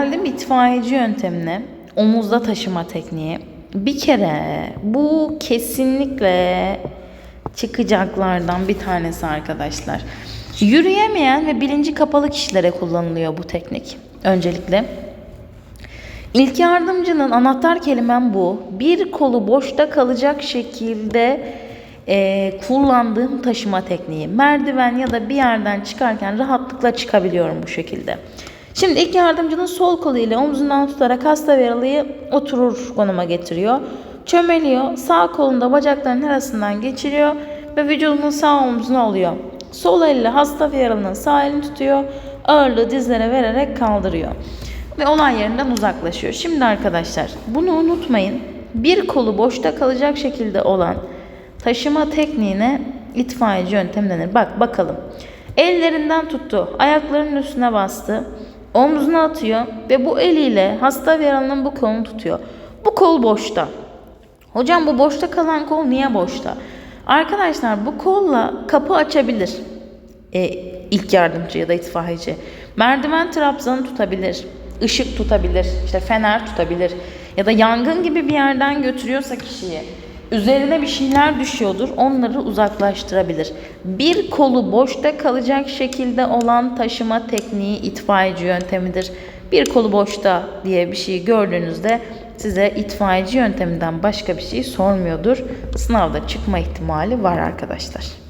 Geldim itfaiyeci yöntemine, omuzda taşıma tekniği. Bir kere bu kesinlikle çıkacaklardan bir tanesi arkadaşlar. Yürüyemeyen ve bilinci kapalı kişilere kullanılıyor bu teknik. Öncelikle İlk yardımcının anahtar kelimem bu. Bir kolu boşta kalacak şekilde e, kullandığım taşıma tekniği. Merdiven ya da bir yerden çıkarken rahatlıkla çıkabiliyorum bu şekilde. Şimdi ilk yardımcının sol kolu ile omzundan tutarak hasta ve yaralıyı oturur konuma getiriyor. Çömeliyor, sağ kolunda bacaklarının arasından geçiriyor ve vücudunun sağ omzuna alıyor. Sol elle hasta ve yaralının sağ elini tutuyor, ağırlığı dizlere vererek kaldırıyor ve olay yerinden uzaklaşıyor. Şimdi arkadaşlar bunu unutmayın. Bir kolu boşta kalacak şekilde olan taşıma tekniğine itfaiyeci yöntem denir. Bak bakalım. Ellerinden tuttu, ayaklarının üstüne bastı, omzuna atıyor ve bu eliyle hasta ve yaralının bu kolunu tutuyor. Bu kol boşta. Hocam bu boşta kalan kol niye boşta? Arkadaşlar bu kolla kapı açabilir. E, ilk yardımcı ya da itfaiyeci. Merdiven trabzanı tutabilir. ışık tutabilir. işte fener tutabilir. Ya da yangın gibi bir yerden götürüyorsa kişiyi üzerine bir şeyler düşüyordur. Onları uzaklaştırabilir. Bir kolu boşta kalacak şekilde olan taşıma tekniği itfaiyeci yöntemidir. Bir kolu boşta diye bir şey gördüğünüzde size itfaiyeci yönteminden başka bir şey sormuyordur. Sınavda çıkma ihtimali var arkadaşlar.